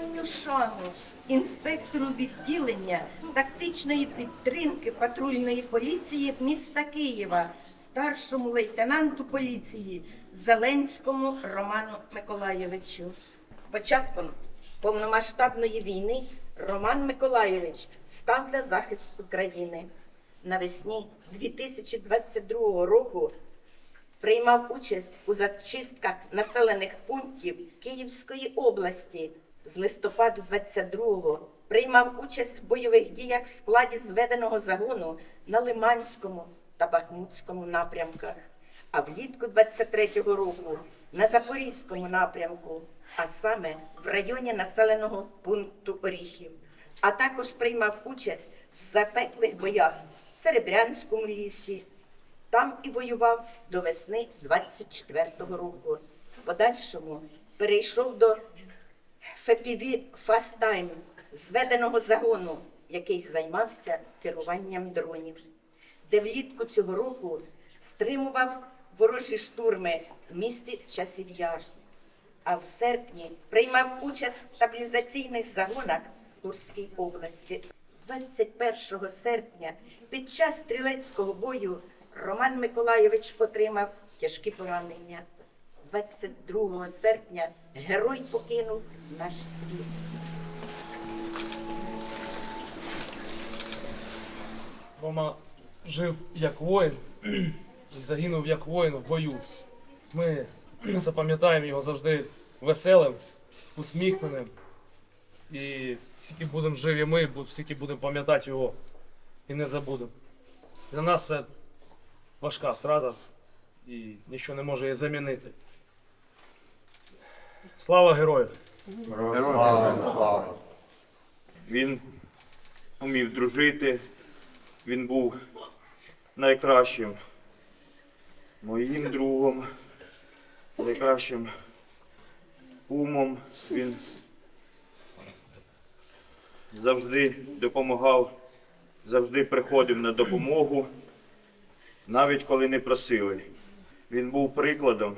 останню шану інспектору відділення тактичної підтримки патрульної поліції міста Києва, старшому лейтенанту поліції Зеленському Роману Миколаєвичу. З початком повномасштабної війни Роман Миколаєвич став для захисту країни. Навесні 2022 року приймав участь у зачистках населених пунктів Київської області. З листопаду 22-го приймав участь в бойових діях в складі зведеного загону на Лиманському та Бахмутському напрямках, а влітку 23-го року на Запорізькому напрямку, а саме в районі населеного пункту Оріхів, а також приймав участь в запеклих боях в Серебрянському лісі, там і воював до весни 24-го року. В подальшому перейшов до ФПВ «Фастайм» зведеного загону, який займався керуванням дронів, де влітку цього року стримував ворожі штурми в місті Часів'яр. А в серпні приймав участь в стабілізаційних загонах в Курській області. 21 серпня під час стрілецького бою Роман Миколайович отримав тяжкі поранення. 22 серпня герой покинув наш світ. Рома жив як воїн і загинув як воїн в бою. Ми запам'ятаємо його завжди веселим, усміхненим. І скільки будемо живі ми, стільки будемо пам'ятати його і не забудемо. Для нас це важка втрата і нічого не може її замінити. Слава герою! Він умів дружити, він був найкращим моїм другом, найкращим кумом. Він завжди допомагав, завжди приходив на допомогу, навіть коли не просили. Він був прикладом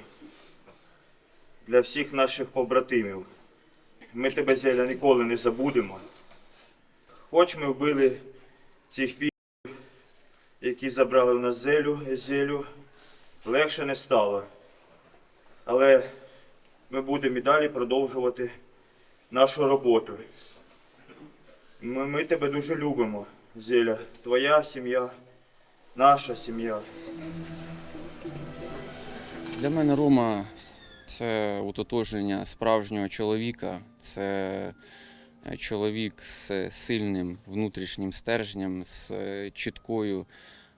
для всіх наших побратимів. Ми тебе, Зеля, ніколи не забудемо. Хоч ми вбили цих пів, які забрали в нас зелю, зелю, легше не стало. Але ми будемо і далі продовжувати нашу роботу. Ми, ми тебе дуже любимо, Зеля. Твоя сім'я, наша сім'я. Для мене Рома це утотожнення справжнього чоловіка, це е, чоловік з сильним внутрішнім стержнем, з е, чіткою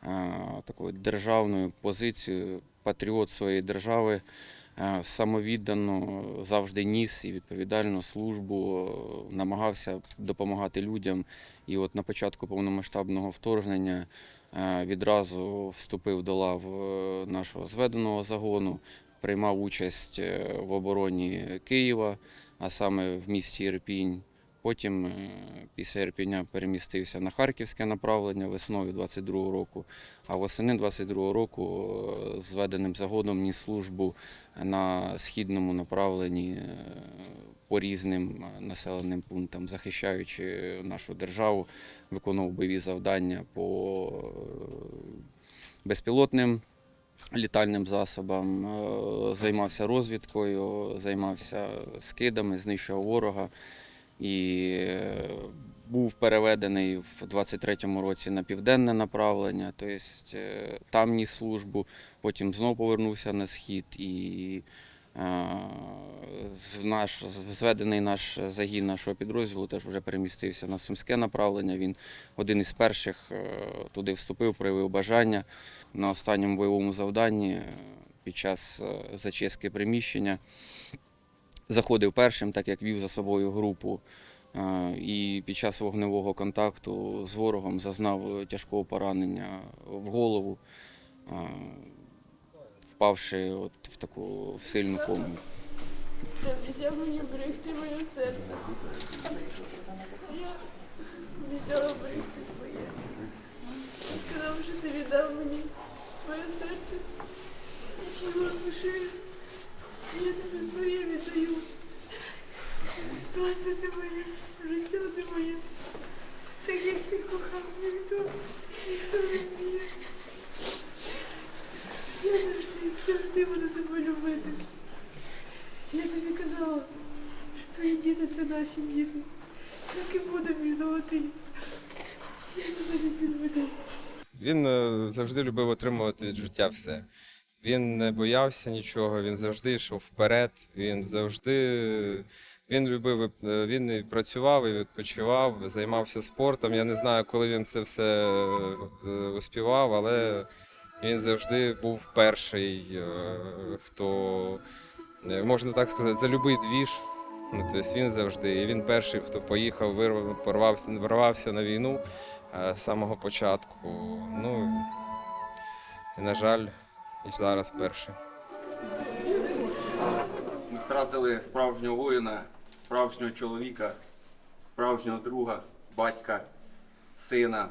е, такою державною позицією, патріот своєї держави, самовіддано завжди ніс і відповідальну службу, намагався допомагати людям. І от на початку повномасштабного вторгнення відразу вступив до лав нашого зведеного загону, приймав участь е, в обороні Києва, а саме в місті Ірпінь. Потім е, після Ірпіня перемістився на харківське направлення весною 22-го року, а восени 22-го року е, з зведеним загоном ніс службу на східному направленні по різним населеним пунктам, захищаючи нашу державу, виконував бойові завдання по безпілотним літальним засобам, е, займався розвідкою, займався скидами, знищував ворога. І е, був переведений в 23-му році на південне направлення, тобто там ніс службу, потім знову повернувся на схід і наш зведений наш загін нашого підрозділу теж вже перемістився на сумське направлення. Він один із перших е, туди вступив, проявив бажання на останньому бойовому завданні е, під час е, зачистки приміщення. Заходив першим, так як вів за собою групу. е, І під час вогневого контакту з ворогом зазнав тяжкого поранення в голову, е, впавши от в таку в сильну кому. Обіцяв мені берегти моє серце. Я обіцяла берегти твоє. Ти сказав, що ти віддав мені своє серце. І тіло душі. Я тобі своє віддаю. Звати тебе ти. Я тебе не підведу. Він е, завжди любив отримувати від життя все. Він не боявся нічого, він завжди йшов вперед, він завжди. Він любив, е, він і працював, і відпочивав, займався спортом. Я не знаю, коли він це все е, успівав, але він завжди був перший, хто, можна так сказати, за любий двіж. Ну, тобто він завжди. Він перший, хто поїхав, вирвав, ворвався на війну е, з самого початку. Ну, і, на жаль, і зараз перший. Ми втратили справжнього воїна, справжнього чоловіка, справжнього друга, батька, сина.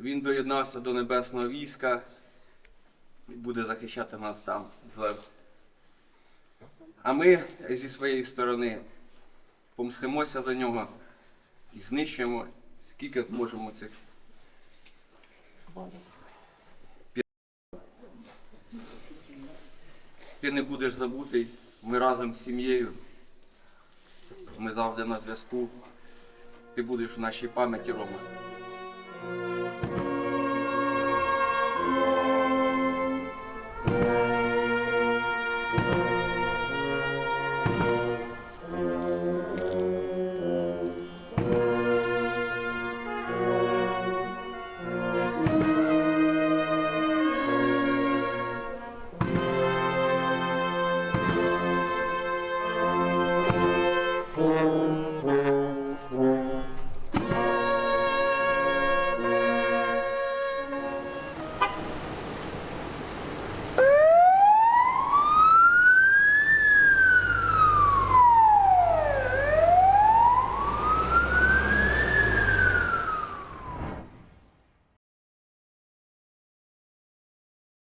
Він доєднався до небесного війська і буде захищати нас там. А ми зі своєї сторони помстимося за нього і знищуємо скільки зможемо цих. Ти не будеш забутий. Ми разом з сім'єю. Ми завжди на зв'язку. Ти будеш в нашій пам'яті, Рома.